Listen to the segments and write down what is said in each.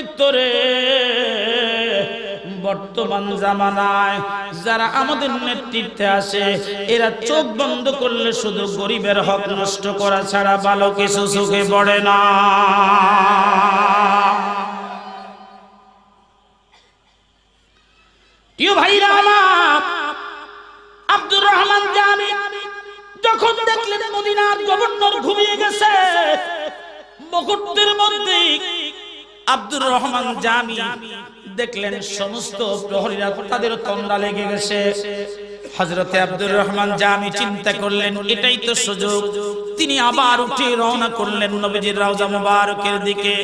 তোরে বর্তমান জামানায় যারা আমাদের নেতৃত্বে আসে এরা চোখ বন্ধ করলে শুধু গরিবের হক নষ্ট করা ছাড়া ভালো কিছু চোখে পড়ে না। প্রিয় ভাইরা গভর্নর ঘুমিয়ে গেছে, মুহূর্তের মধ্যে আব্দুর রহমান জামি দেখলেন সমস্ত প্রহরীরা তাদের তন্ডা লেগে গেছে। হজরতে আব্দুর রহমান জামি চিন্তা করলেন, এটাই তো সুযোগ। তিনি আবার উঠে রওনা করলেন নবীজির রাউজা মুবারকের দিকে।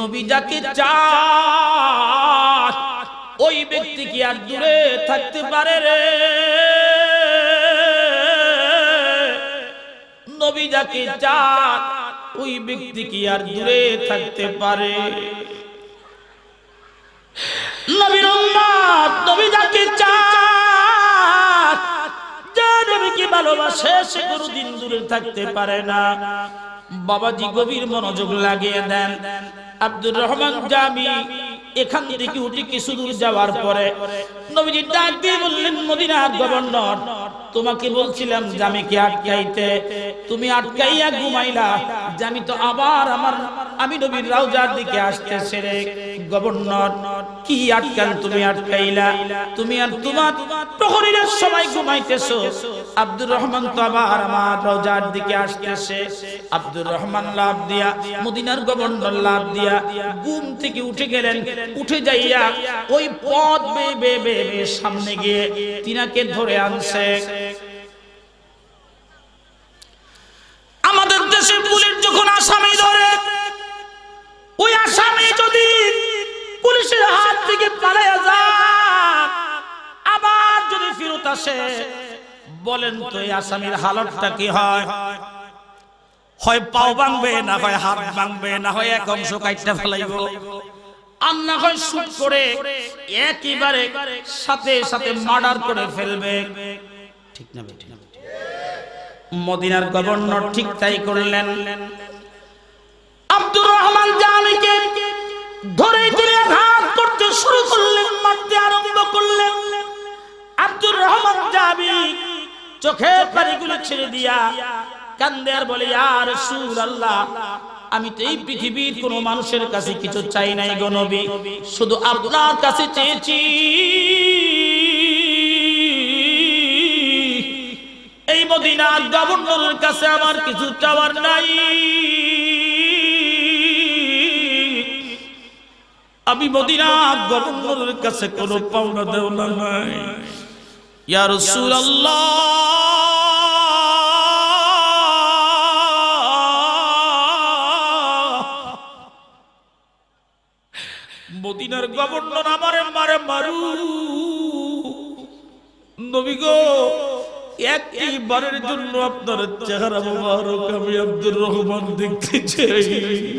নবী যাকে চায়, ওই ব্যক্তি কি আর দূরে থাকতে পারে রে? নবী যাকে চান ওই ব্যক্তি কি আর দূরে থাকতে পারে? যাকে ভালোবাসে, সে দূরে থাকতে পারে না। বাবাজি গভীর মনোযোগ লাগিয়ে দেন, আব্দুর রহমান জামি, এখান থেকে উঠে কিছু দূর যাওয়ার পরে? নবীজি ডাক দিয়ে বললেন, মদিনার গভর্নর তোমাকে বলছিলাম জামিকে আটকাইতে? তুমি আটকাইয়া ঘুমাইলা। জামি তো আবার আমার আমি নবীর রাউজার দিকে আসতে রে। গভর্নর, কি আটকান তুমি আটকাইলা? তুমি আর তোমার প্রহরীরা সবাই আব্দুর রহমান তো আবার আমার রাউজার দিকে আব্দুর রহমান লাভ দিয়া, মদিনার গভর্নর লাভ দিয়া, ঘুম থেকে উঠে গেলেন। উঠে যাইয়া ওই পথ বে বে বে সামনে গিয়ে তিনাকে ধরে আনছে। আমাদের দেশের পুলিশ যখন আসামি ধরে, ওই আসামি যদি পুলিশের হাত থেকে পালাইয়া যায় আবার যদি ফেরত আসে, বলেন তো এই আসামির হালতটা কি হয়? হয় পাও ভাঙবে, না হয় হাত ভাঙবে, না হয় এক অংশ ফেলাইব। আর না হয় করে একেবারে সাথে সাথে মার্ডার করে ফেলবে। ঠিক না মদিনার গভর্নর ঠিক তাই করলেন। আব্দুর রহমান জামিকে ধরে ধরে আঘাত করতে শুরু করলেন, মারতে আরম্ভ করলেন। আব্দুর রহমান জামি চোখের পানিগুলো ছেড়ে দিয়া কান্দে আর বলে আর সুর আল্লাহ আমি তো এই পৃথিবীর কোন মানুষের কাছে কিছু চাই নাই গো নবী, শুধু আপনার কাছে চেয়েছি। এই মদিনার গভর্নরের কাছে আমার কিছু চাওয়ার নাই। আমি মদিনার গভর্নরের কাছে কোনো পাওনা দেওয়া নাই। ইয়া রাসূলুল্লাহ। মদিনার গভর্নর আমারে মারে মারু। নবী গো একবারের জন্য আপনার চেহারা মোবারক আমি আব্দুর রহমান দেখতে চাই ইয়া রাসূলুল্লাহ কি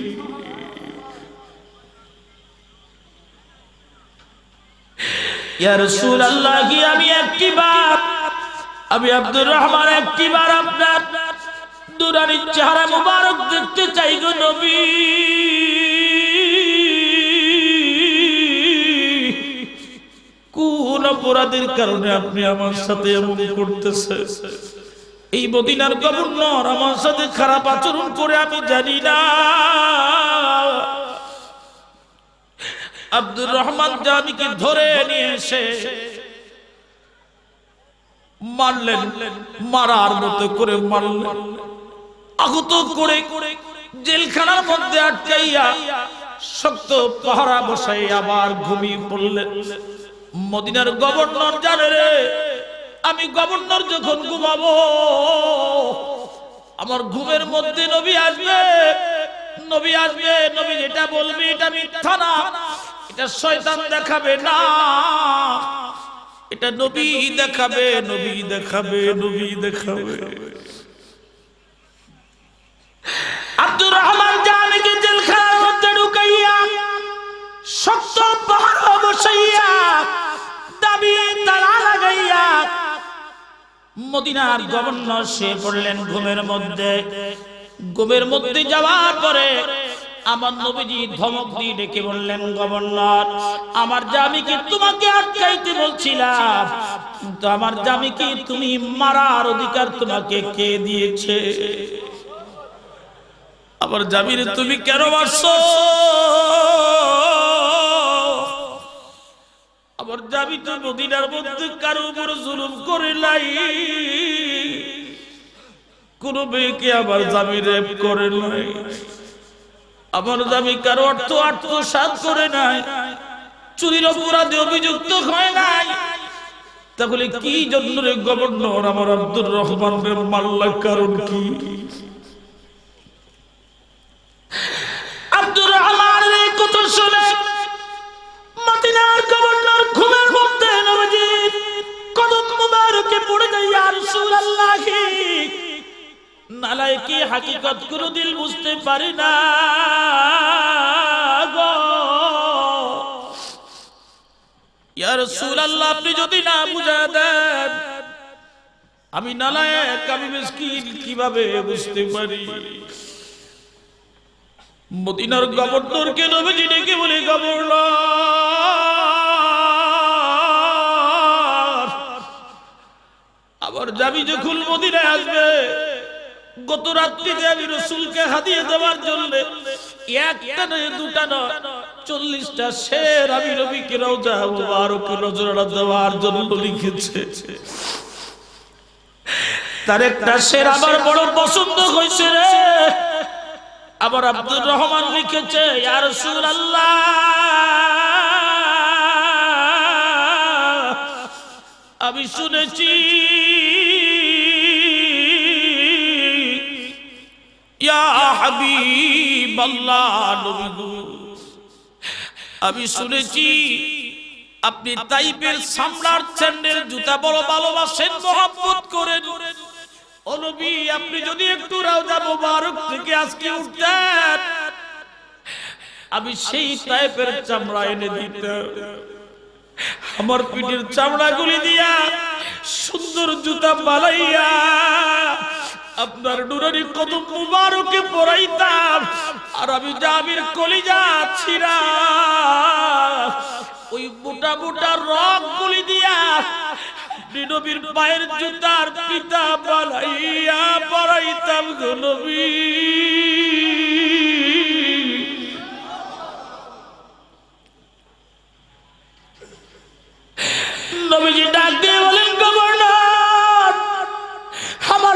আমি একটি বার আমি আব্দুর রহমান একটি বার আপনার দুরানির চেহারা মোবারক দেখতে চাই গো নবী। কোন অপরাধের কারণে আপনি আমার সাথে এমন করতেছে এই মদিনার গভর্নর আমার সাথে খারাপ আচরণ করে আমি জানি না। আব্দুর রহমান জামিকে ধরে নিয়ে এসে মারলেন, মারার মতো করে মারলেন। আহত করে জেলখানার মধ্যে আটকাইয়া শক্ত পাহারা বসাই আবার ঘুমিয়ে পড়লেন। মদিনার গভর্নর জানে রে, আমি গভর্নর যখন ঘুমাবো, আমার ঘুমের মধ্যে নবী আসবে নবী আসবে, নবী যেটা বলবে এটা মিথ্যা না। এটা শয়তান দেখাবে না। এটা নবী দেখাবে নবী দেখাবে নবী দেখাবে। আব্দুর রহমান জামিকে জেলখানার মধ্যে ঢুকাইয়া, শক্ত পাহাড় বসাইয়া, দাবি তালা লাগাইয়া, মদিনার গভর্নর সে পড়লেন ঘুমের মধ্যে। ঘুমের মধ্যে যাওয়ার পরে আমার নবীজি ধমক দিয়ে ডেকে বললেন, গভর্নর, আমার জামিকে তোমাকে আটকাইতে বলছিলাম? কিন্তু আমার জামিকে তুমি মারার অধিকার তোমাকে কে দিয়েছে? আমার জামির তুমি কেন মারছো? আমার জামি তো মদিনার মধ্যে কারও উপর জুলুম করে নাই। কোন মেয়েকে আমার জামি রেপ করে নাই। আমার জামি কারও অর্থ আত্মসাত করে নাই। চুরির অপরাধে অভিযুক্ত হয় নাই। তাহলে কি জন্য রে গভর্নর আমার আব্দুর রহমান মাল্লা, কারণ কি? আব্দুর রহমানের এই কথা শুনে মদিনার গভর্নর ঘুমের মধ্যে নবীজির কদম মুবারকে পড়ে যায়, ইয়া রাসূলুল্লাহি! নালায় কি হাকিকতগুলো দিল বুঝতে পারি না আপনি যদি না বুঝা দেন, আমি নালায়েক, আমি মিসকিন, কীভাবে বুঝতে পারি? মদিনার গভর্নরকে নবীজি ডেকে বলে, গভর্নর, আবার যাবি যখন মদিনায় আসবে? গত রাত্রিতে আমি রসুলকে দেওয়ার জন্য একটা নয়, দুটা নয়, চল্লিশটা শের আমি রবিকে রোজা মুবারক দেওয়ার জন্য লিখেছে। তার একটা শের আমার বড় পছন্দ হয়েছে রে। আবার আব্দুর রহমান লিখেছে রাসূলুল্লাহ। আমি শুনেছি আমি শুনেছি আপনি তাইপের সামলার স্যান্ডেল জুতা বড় ভালোবাসেন, মহব্বত করেন। নবী, আপনি যদি একটু রাউজা মোবারক থেকে আজকে উঠতেন, আমি সেই টাইপের চামড়া এনে দিতাম আমার পিঠের চামড়া গুলি দিয়া সুন্দর জুতা বানাইয়া আপনার নুরানি কদম মুবারকে পরাইতাম। আর আমি জামির কলিজা ছিড়া ওই মোটা মোটা রক গুলি দিয়া নবীর পায়ের জুতার পিতা বানাইয়া পরাইতাম গো নবী। নবীজি ডাক দিয়ে বলেন, গভর্নর আমার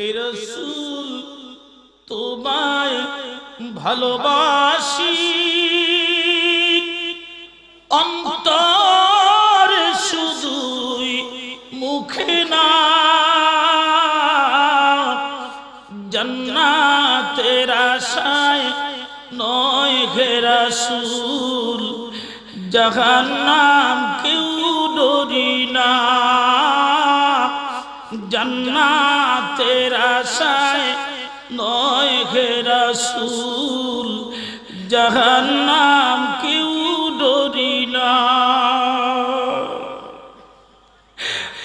হে রাসূল, তোমায় ভালোবাসি। অন্তর শুধুই মুখে না, জন্নাতের আশায় নয় হে রাসূল, জাহান্নাম কেউ ডরি না। জান্নাতের আশায় নয় হে রাসূল, জাহান্নাম কেউ ডরি না।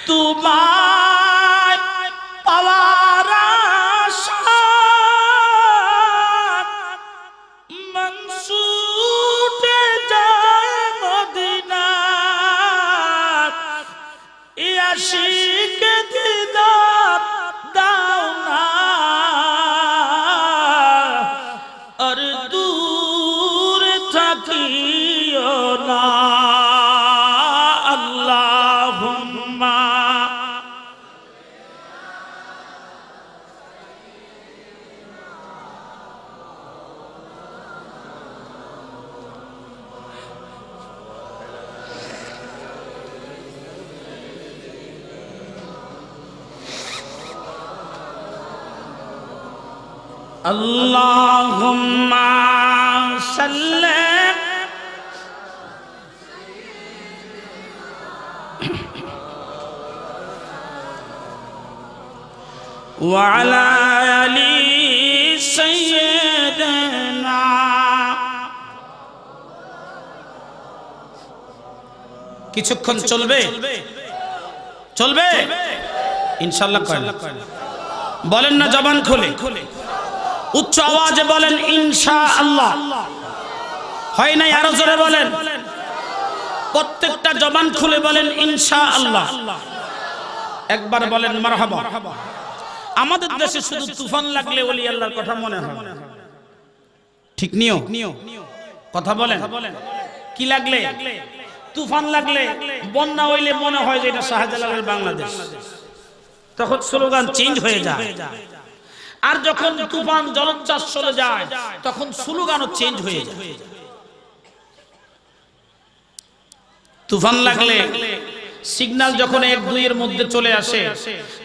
তোমায় পাওয়ার মনসুটে যায় মদিনা ইয়াশিক সাল্লি وعلى آل سيدنا কিছুক্ষণ চলবে চলবে ইনশাল্লাহ কয় না। বলেন না জবান খুলে উচ্চ আওয়াজে বলেন ইনশা আল্লাহ হয় নাই? আরও জোরে বলেন। প্রত্যেকটা জবান খুলে বলেন ইনশা আল্লাহ একবার বলেন মারহাবা। আমাদের দেশে শুধু তুফান লাগলে ওলি আল্লাহর কথা মনে হয়। ঠিক নিও। কথা বলেন। কি লাগলে? তুফান লাগলে বন্যা হইলে মনে হয় যে এটা শাহজালালের বাংলাদেশ। তখন স্লোগান চেঞ্জ হয়ে যায়। আর যখন তুফান জলোচ্ছ্বাস চলে যায় তখন স্লোগানও চেঞ্জ হয়ে যায়। তুফান লাগলে সিগন্যাল যখন এক দুইয়ের মধ্যে চলে আসে,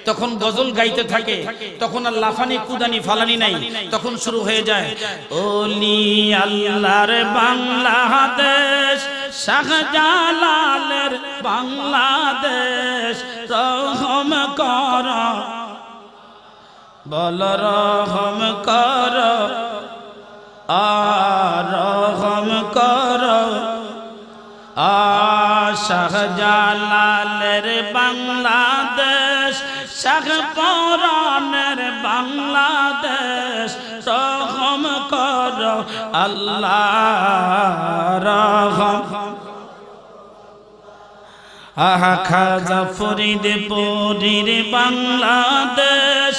তখন গজল গাইতে থাকে, তখন আর লাফানি, কুদানি, ফালানি নাই, তখন শুরু হয়ে যায়, ওলি আল্লাহর বাংলাদেশ, শাহজালালের বাংলাদেশ, রহম কর, বল রহম কর, আর রহম কর। শাহজালালের বাংলাদেশ, শাহ বাংলাদেশ, রহম কর আল্লাহ, রহম। আহা, খাজা ফরিদ পুরীর বাংলাদেশ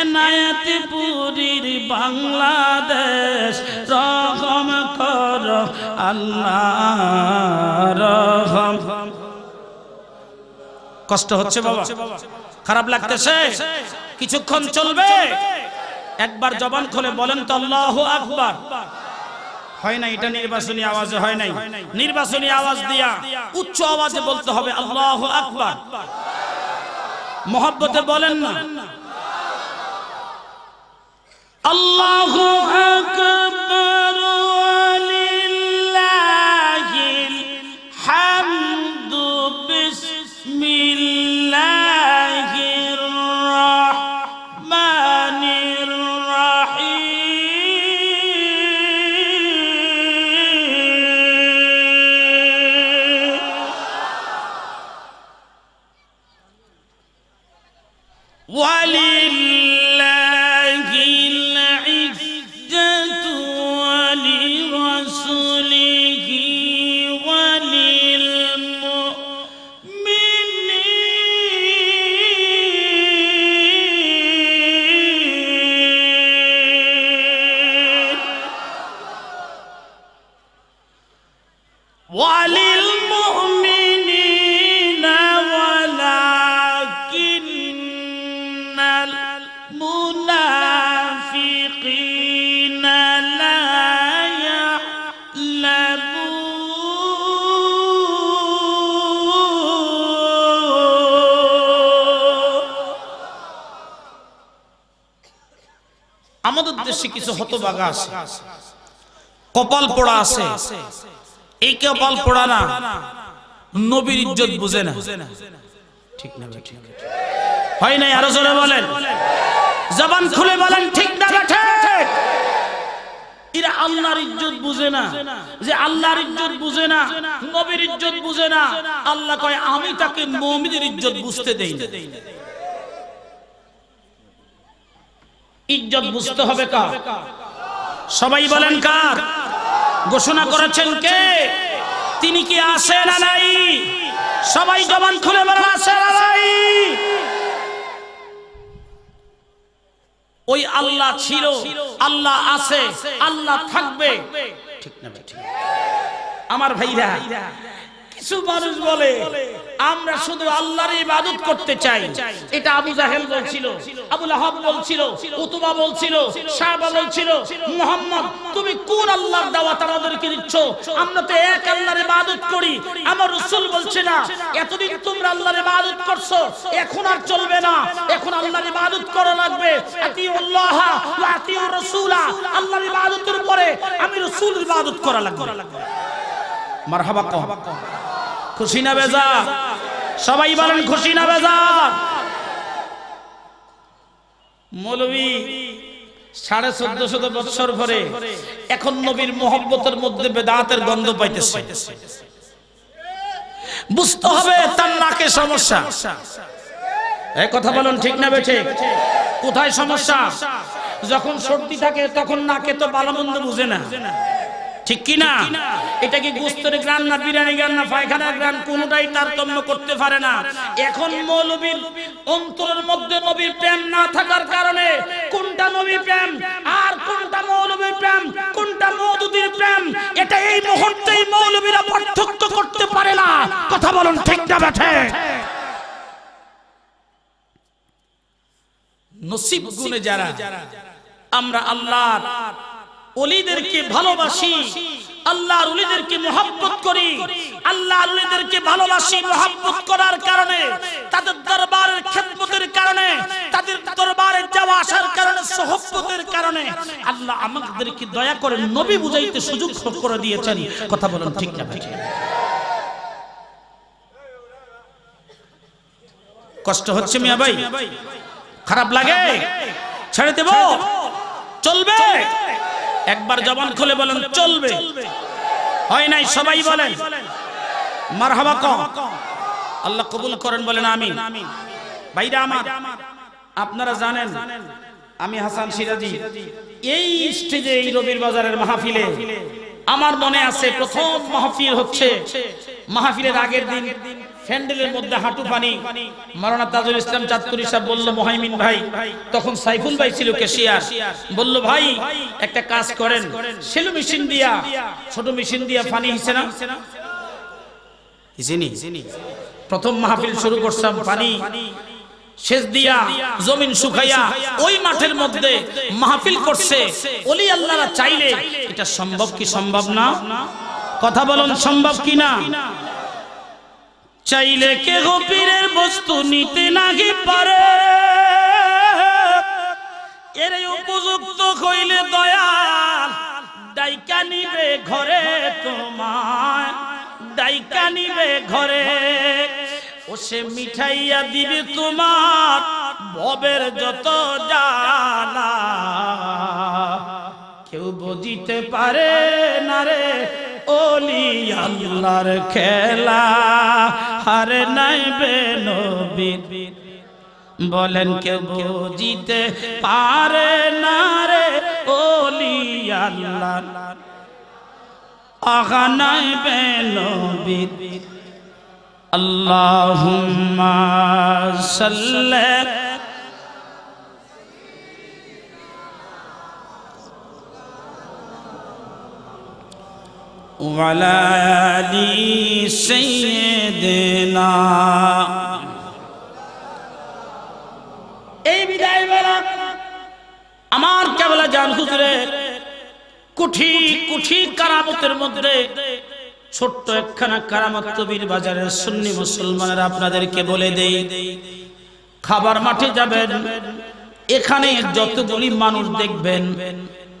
এনায়ত পুরীর বাংলাদেশ, রহম আল্লাহ রহম। কষ্ট হচ্ছে বাবা। খারাপ লাগতেছে। কিছুক্ষণ চলবে। একবার জবান খুলে বলেন তো আল্লাহ আকবার। হয় না এটা নির্বাচনী আওয়াজে হয় নাই। নির্বাচনী আওয়াজ দিয়া উচ্চ আওয়াজে বলতে হবে আল্লাহ আকবার। মোহব্বতে বলেন না। আল্লাহ আকবার। দেশে কিছু হতবাগা আছে। কপাল পোড়া আছে। এই কপাল পোড়া না, নবীর ইজ্জত বুঝে না। ঠিক না ঠিক হয় নাই? আরও জোরে বলেন। জবান খুলে বলেন, ঠিক না বেঠে এরা আল্লাহর ইজ্জত বুঝে না, যে আল্লাহর ইজ্জত বুঝে না, নবীর ইজ্জত বুঝে না। আল্লাহ কয়, আমি তাকে মুমিনের ইজ্জত বুঝতে দেই না। ইজ্জত বুঝতে হবে কার? সবাই বলেন কার? ঘোষণা করেছেন কে? তিনি কি আছে না নাই? সবাই জবান খুলে বলেন আছে না নাই? ওই আল্লাহ ছিল আল্লাহ আছে আল্লাহ থাকবে। ঠিক না ঠিক। আমার ভাইরা। কিছু মানুষ বলে, আমরা শুধু আল্লাহর ইবাদত করতে চাই। এটা আবু জাহেল বলছিল আবু লাহাব বলছিল, উতবা বলছিল সাহাবা বলছিল, মুহাম্মদ, তুমি কোন আল্লাহর দাওয়াত আমাদেরকে দিচ্ছ? আমরা তো এক আল্লাহর ইবাদত করি। আমার রাসূল বলছে, না, এতদিন তোমরা আল্লাহর ইবাদত করছ, এখন আর চলবে না। এখন আল্লাহর ইবাদত করা লাগবে। আতিউল্লাহ ওয়া আতিউর রাসূলা আল্লাহর ইবাদতের পরে আমি রাসূলের ইবাদত করা লাগবে। মারহাবা কহ খুশি না বেজা সবাই বলেন খুশি না বেজা মৌলবী, সাড়ে চোদ্দ শত বৎসর পরে এখন নবীর মোহব্বতের মধ্যে বেদাতের গন্ধ পাইতেছে। বুঝতে হবে তার নাকে সমস্যা। কথা বলুন ঠিক না বেঠে? কোথায় সমস্যা? যখন সর্দি থাকে তখন নাকে তো ভালো মন্দ বুঝে না। ঠিক কি না? এটা কি গোস্তের গ্রান না বিরিয়ানি গ্রান না পায়খানার গ্রান? কোনটাই তারতম্য করতে পারে না। এখন মৌলবীর অন্তরের মধ্যে নবীর প্রেম না থাকার কারণে কোনটা নবীর প্রেম? আর কোনটা মৌলবীর প্রেম? কোনটা মৌদুদির প্রেম? এটা এই মুহূর্তেই মৌলবীরা পার্থক্য করতে পারে না। কথা বলুন ঠিক না বেঠে নসিব গুণে যারা আমরা আল্লাহর অলিদেরকে ভালোবাসি আল্লাহর অলিদেরকে মোহাব্বত করি আল্লাহর অলিদেরকে ভালোবাসি মোহাব্বত করার কারণে তাদের দরবারের খেদমতের কারণে তাদের দরবারে যাওয়া আসার কারণে সহব্বতের কারণে আল্লাহ আমাদেরকে দয়া করে নবী বুঝাইতে সুযোগ করে দিয়েছেন। কথা বলুন ঠিক না ঠিক কষ্ট হচ্ছে মিয়া ভাই? খারাপ লাগে? ছেড়ে দেব? চলবে। একবার জবান খুলে বলেন, চলবে। হয় নাই? সবাই বলেন। মারহাবা কম আল্লাহ কবুল করেন বলেন আমি ভাইরা আমার, আপনারা জানেন, আমি হাসান সিরাজি। এই স্টেজে, এই রবির বাজারের মাহফিলে আমার মনে আছে, প্রথম মাহফিল হচ্ছে মাহফিলের আগের দিন। ফ্যান্ডেলের মধ্যে হাঁটু পানি। মারানা তাজুল ইসলাম চাঁদপুরি সাহেব বলল মহাইমিন ভাই। তখন সাইফুল ভাই ছিল কেশিয়ার বলল ভাই একটা কাজ করেন। সেলু মেশিন দিয়া ছোট মেশিন দিয়া পানি হিসে না? প্রথম মাহফিল শুরু করছাম পানি শেষ দিয়া জমিন শুকাইয়া ওই মাঠের মধ্যে মাহফিল করছে। ওলি আল্লাহরা চাইলে এটা সম্ভব কি সম্ভব না? কথা বলুন সম্ভব কি না চাইলে কে গো পীরের বস্তু নিতে নাহি পারে। এর উপযুক্ত হইলে দয়াল, ডাইকা নিবে ঘরে তোমায়, ডাইকা নিবে ঘরে। ও সে মিঠাইয়া দিবে তোমার ভবের যত জানা। কেউ বুঝিতে পারে না রে ওলি আল্লাহর খেলা, হারে নাই বেনবীর বলেন কেউ বুঝিতে পারে না রে ওলি আল্লাহ। আগা নাই বেনবীর আল্লাহুম্মা সাল্লি وعلى آل سيدنا এই বিদায় বেলা আমার কেবলা জান হুজুরে কুঠি কুঠি কারামতের মধ্যে ছোট্ট একখানা কারামত কবির বাজারের সুন্নি মুসলমানের আপনাদেরকে বলে দেই খাবার মাঠে যাবেন এখানে যতগুলি মানুষ দেখবেন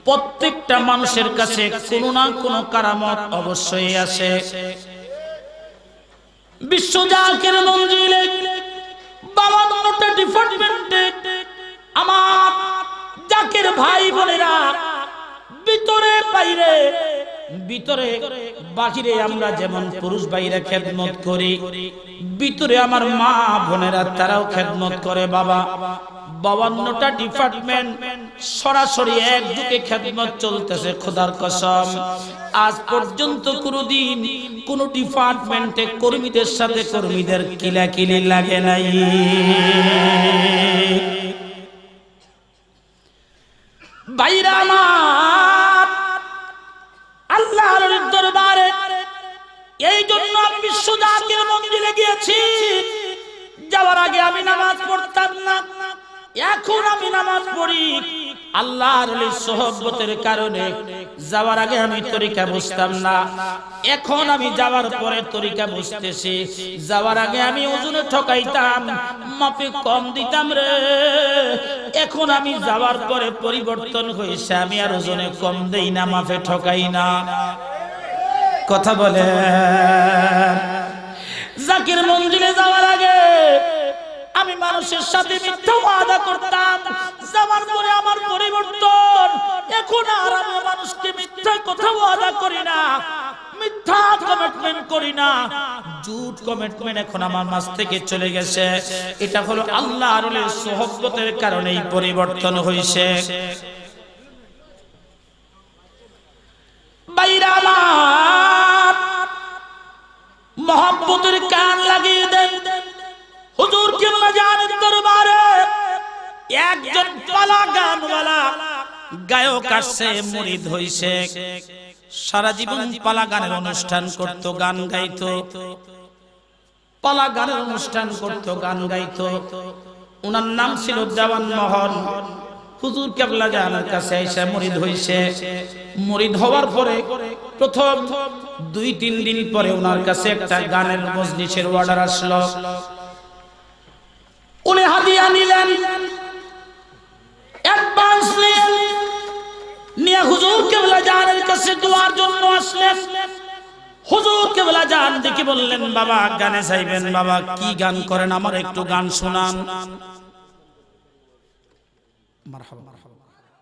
প্রত্যেকটা মানুষের কাছে কোনো না কোনো কারামত অবশ্যই আছে। বিশ্ব জাকের মঞ্জিলে বাবান্নটা ডিপার্টমেন্টে আমার জাকের ভাই বোনেরা ভিতরে বাইরে, ভিতরে, বাহিরে আমরা যেমন পুরুষ বাইরে খেদমত করি, ভিতরে আমার মা বোনেরা তারাও খেদমত করে বাবা। বাউান্নটা ডিপার্টমেন্ট সরাসরি একযুগে খেদমত চলতেছে, খোদার কসম। আজ পর্যন্ত কোনদিন কোন ডিপার্টমেন্টে কর্মীদের সাথে কর্মীদের কিলাকিলি লাগে নাই। বাইরা আমার, আল্লাহর দরবারে এই জন্য আমি বিশ্বজাতির মন্দিরে গিয়েছি। যাওয়ার আগে আমি নামাজ পড়তাম না। এখন আমি নামাজ পড়ি। আল্লাহর ওলি সোহবতের কারণে যাওয়ার আগে আমি তরিকা বুঝতাম না। এখন আমি যাওয়ার পরে তরিকা বুঝতেছি। যাওয়ার আগে আমি ওজনে ঠকাইতাম, মাপে কম দিতাম রে। এখন আমি যাওয়ার পরে পরিবর্তন হয়েছে, আমি আর ওজনে কম দেই না, মাপে ঠকাই না। কথা বলে জাকির মঞ্জিলে যাওয়ার আগে মিথ্যা ওয়াদা করি না। মিথ্যা কমিটমেন্ট করি না। জুট কমিটমেন্ট এখন আমার মাছ থেকে চলে গেছে। এটা হলো আল্লাহ আল্লাহর সোহবতের কারণেই পরিবর্তন হয়েছে মহব্বতের কান লাগিয়ে দেন। হুজুর কিবলা জানেন দরবারে একজন পালা গানওয়ালা গায়ক আসছে মুরিদ হইছে। সারা জীবন পালা গানের অনুষ্ঠান করত গান গাইত। পালা গানের অনুষ্ঠান করত গান গাইত। ওনার নাম ছিল দেওয়ান মোহন। হুজুর কেবলা জানার কাছে এসে মরিদ হইছে। মরিদ হওয়ার পরে প্রথম দুই তিন দিন পরে ওনার কাছে একটা গানের মজলিসের অর্ডার আসলো। উনি হাদিয়া নিলেন। অ্যাডভান্স নিলেন। নিয়ে হুজুর কেবলা জানের কাছে দোয়ার জন্য আসলেন। হুজুর কেবলা জান দেখি বললেন, বাবা, গানে বাবা, কি গান করেন? আমার একটু গান শোনান। মারহাবা।